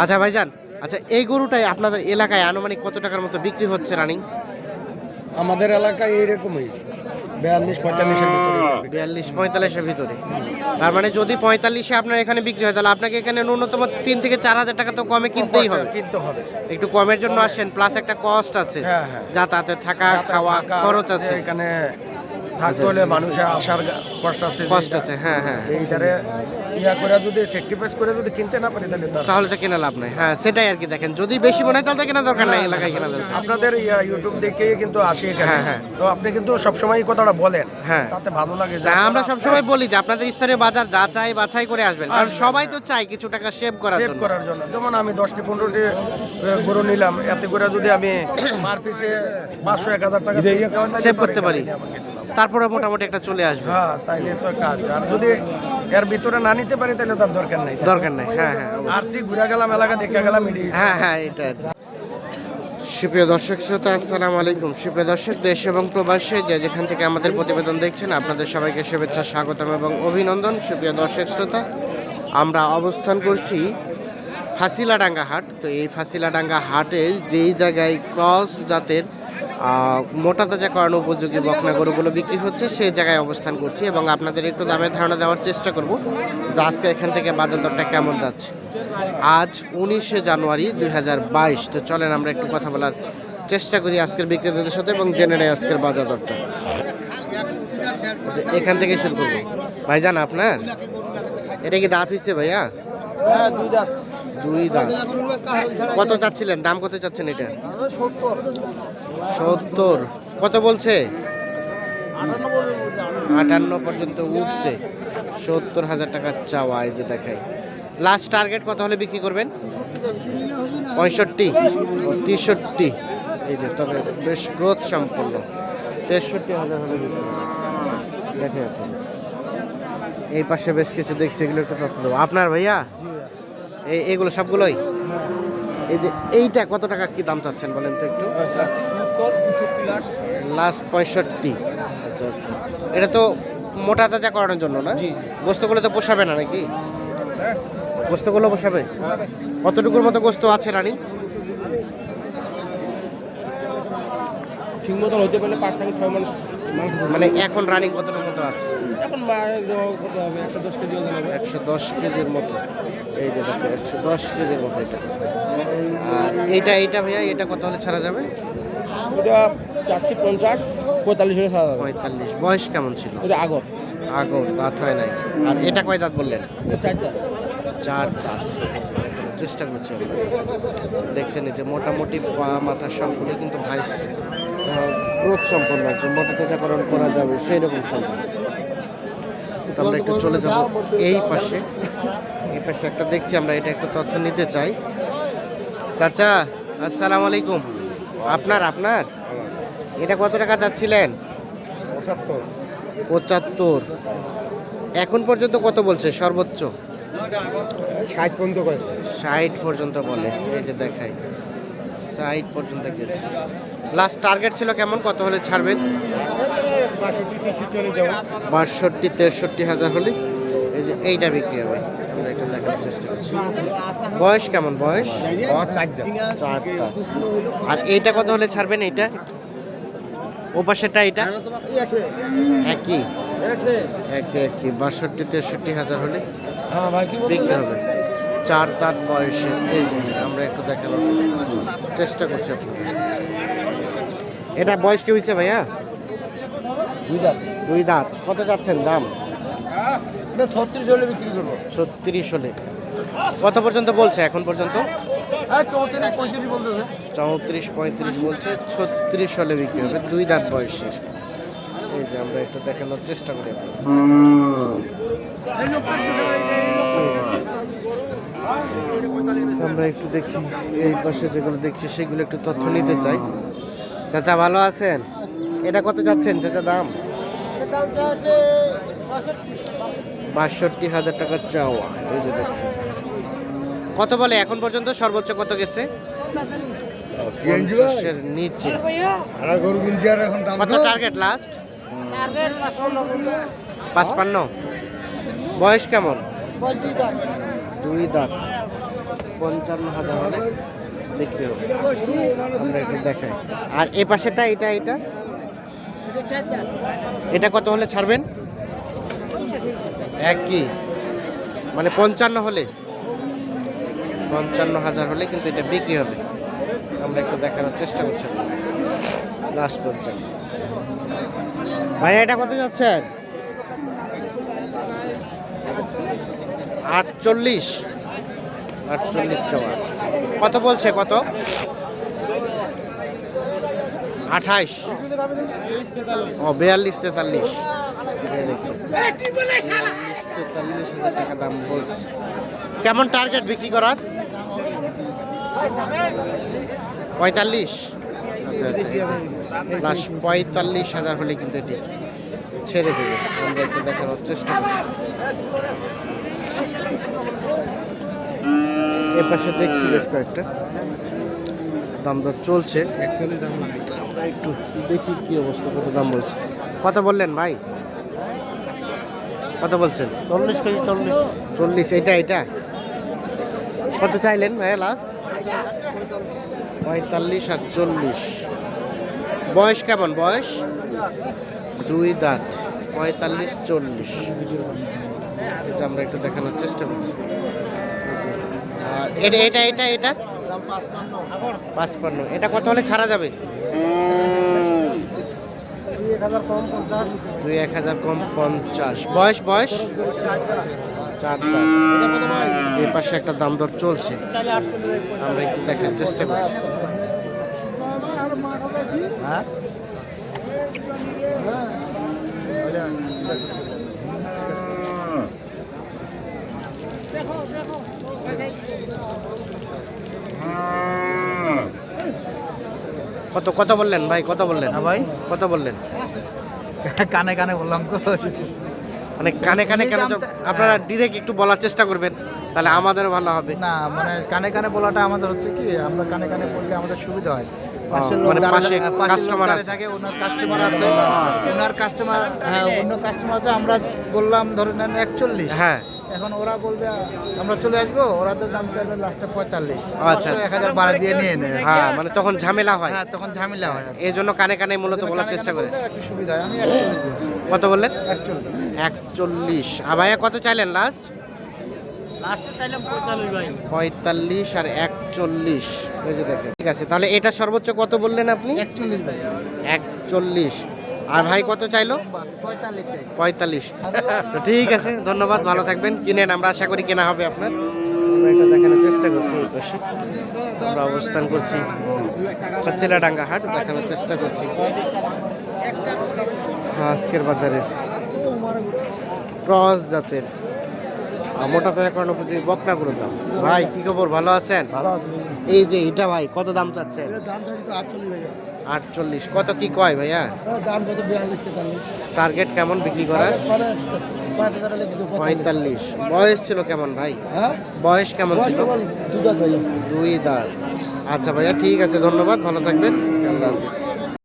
আচ্ছা ভাইজান আচ্ছা এই গরুটাই আপনাদের এলাকায় আনুমানিক কত টাকার মতো বিক্রি হচ্ছে রানিং? আমাদের এলাকায় এইরকমই বিয়াল্লিশ পঁয়তাল্লিশের ভিতরে বিয়াল্লিশ পঁয়তাল্লিশের ভিতরে। তার মানে যদি পঁয়তাল্লিশে আপনার এখানে বিক্রি হয় তাহলে আপনাকে এখানে ন্যূনতম তিন থেকে চার হাজার টাকা তো কমে কিনতেই হবে। কিনতে হবে। একটু কমের জন্য আসছেন প্লাস একটা কস্ট আছে। হ্যাঁ, হ্যাঁ। থাকা খাওয়া খরচ আছে। এখানে থাকতে হলে মানুষের আসার কষ্ট আছে কষ্ট আছে হ্যাঁ হ্যাঁ। এইটারে ইয়া করে যদি স্যাক্রিফাইস করে যদি কিনতে না পারি তাহলে তাহলে তো কেনা লাভ নাই। হ্যাঁ সেটাই আর কি দেখেন। যদি বেশি মনে হয় তাহলে কেনা দরকার নাই এলাকায় কেনা দরকার আপনাদের ইউটিউব দেখে কিন্তু আসি এখানে। হ্যাঁ, হ্যাঁ। তো আপনি কিন্তু সবসময় এই কথাটা বলেন। হ্যাঁ। তাতে ভালো লাগে যে আমরা সবসময় বলি যে আপনাদের স্থানীয় বাজার যা চাই বাছাই করে আসবেন। কারণ সবাই তো চাই কিছু টাকা সেভ করার সেভ করার জন্য। যেমন আমি দশটি পনেরোটি গরু নিলাম। এতে করে যদি আমি মার পিছে পাঁচশো এক হাজার টাকা সেভ করতে পারি। লাভ। তারপরে মোটামুটি একটা চলে আসবে। হ্যাঁ তাইলে তো কাজ আর যদি এর ভিতরে না নিতে পারি তাহলে তার দরকার নাই। দরকার নাই হ্যাঁ হ্যাঁ। আর সি ঘুরে গেলাম এলাকা দেখে গেলাম হ্যাঁ হ্যাঁ এটা সুপ্রিয় দর্শক শ্রোতা আসসালামু আলাইকুম। সুপ্রিয় দর্শক দেশ এবং প্রবাসে যে যেখান থেকে আমাদের প্রতিবেদন দেখছেন আপনাদের সবাইকে শুভেচ্ছা স্বাগতম এবং অভিনন্দন। সুপ্রিয় দর্শক শ্রোতা আমরা অবস্থান করছি ফাসিলাডাঙ্গা হাট। তো এই ফাসিলাডাঙ্গা হাটের যেই জায়গায় ক্রস জাতের মোটা তাজা করানো উপযোগী বকনা গরুগুলো বিক্রি হচ্ছে সেই জায়গায় অবস্থান করছি এবং আপনাদের একটু দামের ধারণা দেওয়ার চেষ্টা করব যে আজকে এখান থেকে বাজার দরটা কেমন যাচ্ছে। আজ উনিশে জানুয়ারি দুই হাজার বাইশ তো চলেন আমরা একটু কথা বলার চেষ্টা করি আজকের বিক্রেতাদের সাথে এবং জেনে নেই আজকের বাজার দরটা। এখান থেকে শুরু করব। ভাই ভাইজান আপনার? এটা কি দাঁত হইছে ভাইয়া? দুই দাঁত। কত চাচ্ছিলেন? দাম কত চাচ্ছেন এটা? সত্তর। কত বলছে? আটান্ন পর্যন্ত উঠছে। সত্তর হাজার টাকা চাওয়া যে দেখাই। লাস্ট টার্গেট কত হলে বিক্রি করবেন? পঁয়ষট্টি। তেষট্টি। এই যে, তবে বেশ গ্রোথ সম্পন্ন। তেষট্টি হাজার হলে দেখে এই পাশে বেশ কিছু দেখছি, এগুলো একটু তথ্য দেবো। আপনার ভাইয়া? এই, এগুলো সবগুলোই? এই যে এইটা কত টাকা কি দাম চাচ্ছেন বলেন তো একটু? লাস্ট পঁয়ষট্টি। আচ্ছা আচ্ছা। এটা তো মোটা তাজা করানোর জন্য না? গোস্তগুলো তো পোষাবে না নাকি? গোস্তগুলো পোষাবে। কতটুকুর মতো গোস্ত আছে রানী? ঠিক মতন হতে পারলে পাঁচ থেকে ছয় মানুষ মানে এখন রানিং কতটুকু মতো আছে? এখন কত হবে? একশো দশ কেজি ওজন হবে। একশো দশ কেজির মতো। এই যে দেখো একশো দশ কেজির মতো এটা। আর এইটা এইটা ভাইয়া এটা কত হলে ছাড়া যাবে? এটা চারশো পঞ্চাশ পঁয়তাল্লিশ হলে সারা যাবে। পঁয়তাল্লিশ। বয়স কেমন ছিল? এটা আগর। আগর দাঁত হয় নাই। আর এটা কয় দাঁত বললেন? এটা চারটা চার দাঁত। চেষ্টা করছি দেখছেন এই যে মোটামুটি পা মাথা সবগুলো কিন্তু ভাই গ্রোথ সম্পন্ন একদম মোটাতাজাকরণ করা যাবে সেই রকম সম্পন্ন তো আমরা একটু চলে যাব এই পাশে। এই পাশে একটা দেখছি আমরা এটা একটু তথ্য নিতে চাই। চাচা আসসালামু আলাইকুম। আপনার আপনার? এটা কত টাকা চাচ্ছিলেন? পঁচাত্তর। পঁচাত্তর। এখন পর্যন্ত কত বলছে সর্বোচ্চ? ষাট পর্যন্ত ষাট পর্যন্ত বলে এই যে দেখাই। ষাট পর্যন্ত গেছে। লাস্ট টার্গেট ছিল কেমন? কত হলে ছাড়বেন? বাষট্টি, তেষট্টি হাজার হলে। এই যে এইটা বিক্রি হবে। আমরা এটা দেখার চেষ্টা করছি। বয়স কেমন? বয়স? চারটা। আর এইটা কত হলে ছাড়বেন এইটা? ও পাশেরটা এইটা? একই। একই একই। বাষট্টি, তেষট্টি হাজার হলে বিক্রি হবে। চার দাঁত বয়সে এই যে। আমরা একটু দেখানোর চেষ্টা করছি আপনাদের। এটা বয়স কি হয়েছে ভাইয়া? দুই দাঁত। দুই দাঁত। কত যাচ্ছেন দাম? ছত্রিশ হলে বিক্রি করব। ছত্রিশ হলে। কত পর্যন্ত বলছে এখন পর্যন্ত? হ্যাঁ চৌত্রিশ পঁয়ত্রিশ বলছে ছত্রিশ হলে বিক্রি হবে। দুই দাঁত বয়সে এই যে আমরা একটু দেখানোর চেষ্টা করি। আমরা একটু দেখি এই পাশে যেগুলো দেখছি সেগুলো একটু তথ্য নিতে চাই। চাচা ভালো আছেন? এটা কত যাচ্ছেন চাচা দাম? বাষট্টি হাজার টাকার চাওয়া এই যে দেখছি কত বলে এখন পর্যন্ত? সর্বোচ্চ কত গেছে? নিচে। কত টার্গেট লাস্ট পাঁচপান্ন। বয়স কেমন? দুই দাঁত। পঞ্চান্ন হাজার হলে বিক্রি হবে। আমরা একটু দেখাই। আর এ পাশেটা এটা এটা? এটা কত হলে ছাড়বেন? একই। মানে পঞ্চান্ন হলে? পঞ্চান্ন হাজার হলে কিন্তু এটা বিক্রি হবে। আমরা একটু দেখানোর চেষ্টা করছি। লাস্ট পঞ্চান্ন ভাই এটা কত যাচ্ছেন আটচল্লিশ। আটচল্লিশ চাওয়া কত বলছে, কত? আঠাইশ। ও, বিয়াল্লিশ তেতাল্লিশ। টাকা দাম কেমন টার্গেট বিক্রি করার? পঁয়তাল্লিশ। আচ্ছা আচ্ছা পঁয়তাল্লিশ হাজার হলে কিন্তু এটি ছেড়ে দেবে। আমরা একটু দেখানোর চেষ্টা করছি। এ পাশে দেখছি বেশ কয়েকটা। দাম দর চলছে। অ্যাকচুয়ালি দাম আমরা একটু দেখি কি অবস্থা কত দাম বলছে। কত বললেন ভাই। কত বলছেন। চল্লিশ কেজি চল্লিশ। চল্লিশ এটা এটা। কত চাইলেন ভাইয়া লাস্ট পঁয়তাল্লিশ আর চল্লিশ। বয়স কেমন বয়স? দুই দাঁত পঁয়তাল্লিশ চল্লিশ। এটা আমরা একটু দেখানোর চেষ্টা করছি। আর এটা এটা এটা এটা? পাঁচপান্ন। এটা কত হলে ছাড়া যাবে? দুই এক হাজার কম পঞ্চাশ। বয়স বয়স? চার এই পাশে একটা দাম দর চলছে। আমরা একটু দেখার চেষ্টা করছি। হ্যাঁ? কত কত বললেন ভাই? কত বললেন? হ্যাঁ ভাই কত বললেন? কানে কানে বললাম তো। মানে কানে কানে কেন আপনারা ডিরেক্ট একটু বলার চেষ্টা করবেন তাহলে আমাদেরও ভালো হবে। না মানে কানে কানে বলাটা আমাদের হচ্ছে কি আমরা কানে কানে বললে আমাদের সুবিধা হয়। পাশের মানে পাশে। থাকে ওনার কাস্টমার আছে। ওনার কাস্টমার হ্যাঁ অন্য কাস্টমার আছে আমরা বললাম ধরে নেন একচল্লিশ। হ্যাঁ। এখন ওরা বলবে আমরা চলে আসব ওরা তো দাম চাইবে লাস্টে পঁয়তাল্লিশ। আচ্ছা, আচ্ছা। এক হাজার বাড়া দিয়ে নিয়ে নেয় হ্যাঁ মানে তখন ঝামেলা হয়। হ্যাঁ তখন ঝামেলা হয়। এই জন্য কানে কানে মূলত বলার চেষ্টা করে। সুবিধা হয় আমি কত বললেন? একচল্লিশ। একচল্লিশ। আর ভাইয়া কত চাইলেন লাস্ট পঁয়তাল্লিশ আর একচল্লিশ। এই যে দেখেন। ঠিক আছে তাহলে এটা সর্বোচ্চ কত বললেন আপনি? একচল্লিশ একচল্লিশ। আর ভাই কত চাইলো? পঁয়তাল্লিশ তো ঠিক আছে ধন্যবাদ ভালো থাকবেন। কিনেন আমরা আশা করি কেনা হবে আপনার। এটা দেখানোর চেষ্টা করছি পাশে। আমরা অবস্থান করছি ডাঙ্গা হাট দেখানোর চেষ্টা করছি। আজকের বাজারে। ক্রস জাতের। মোটা তাজা করানো উপযোগী বকনা করে দাম। ভাই কি খবর? ভালো আছেন? ভালো এই যে এটা ভাই কত দাম চাচ্ছেন? দাম চাইছি তো আটচল্লিশ আটচল্লিশ। কত কি কয় ভাইয়া? টার্গেট কেমন বিক্রি করার? পঁয়তাল্লিশ। বয়স ছিল কেমন ভাই? হ্যাঁ? বয়স কেমন ছিল? দুই দাঁত। আচ্ছা ভাইয়া ঠিক আছে ধন্যবাদ। ভালো থাকবেন। আল্লাহ হাফিজ।